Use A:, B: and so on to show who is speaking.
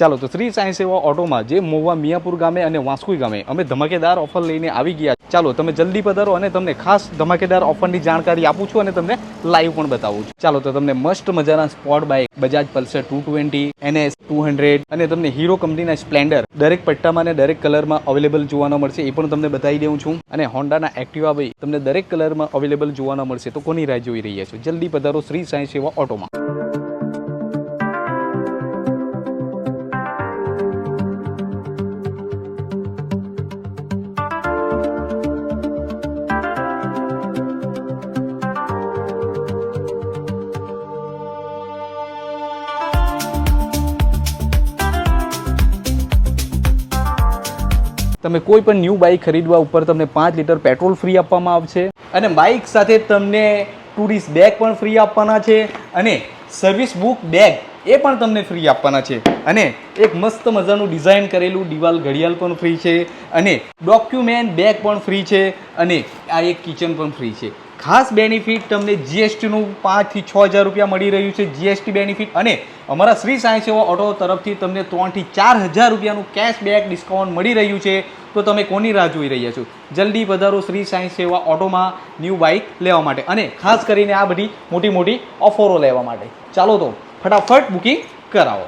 A: ચાલો તો શ્રી સાંઈ સેવા ઓટોમાં જે મોવા મિયાપુર ગામે અને વાંસકુઈ ગામે અમે ધમાકેદાર ઓફર લઈને આવી ગયા. ચાલો તમે જલ્દી પધારો અને તમને ખાસ ધમાકેદાર ઓફરની જાણકારી આપું છું અને તમને લાઈવ પણ બતાવું છું. ચાલો તો તમને મસ્ત મજાના sport bike Bajaj Pulsar two twenty NS two hundred અને તમને હીરો કંપનીના સ્પ્લેન્ડર દરેક પટ્ટામાં અને દરેક કલરમાં અવેલેબલ જોવાનો મળશે એ પણ તમને બતાવી દઉં છું. અને હોન્ડાના એક્ટિવા ભાઈ તમને દરેક કલરમાં અવેલેબલ જોવાના મળશે તો કોની રાહ જોઈ રહ્યા છો? જલ્દી પધારો શ્રી સાંઈ સેવા ઓટોમાં. તમે કોઈ પણ ન્યૂ બાઇક ખરીદવા ઉપર તમને પાંચ લીટર પેટ્રોલ ફ્રી આપવામાં આવશે. અને બાઇક સાથે તમને ટુરિસ્ટ બેગ પણ ફ્રી આપવાના છે. અને સર્વિસ બુક બેગ એ પણ તમને ફ્રી આપવાના છે. અને એક મસ્ત મજાનું ડિઝાઇન કરેલું દિવાલ ઘડિયાળ પણ ફ્રી છે અને ડોક્યુમેન્ટ બેગ પણ ફ્રી છે અને આ એક કિચન પણ ફ્રી છે. ખાસ બેનિફિટ તમને જીએસટીનું પાંચથી છ હજાર રૂપિયા મળી રહ્યું છે જીએસટી બેનિફિટ અને અમારા શ્રી સાંઈ સેવા ઓટો તરફથી તમને ત્રણથી ચાર હજાર રૂપિયાનું કેશબેક ડિસ્કાઉન્ટ મળી રહ્યું છે. તો તમે કોની રાહ જોઈ રહ્યા છો? જલ્દી વધારો શ્રી સાંઈ સેવા ઓટોમાં ન્યૂ બાઇક લેવા માટે. અને ખાસ કરીને આ બધી મોટી મોટી ઓફરો લેવા માટે. ચાલો તો ફટાફટ બુકિંગ કરાવો.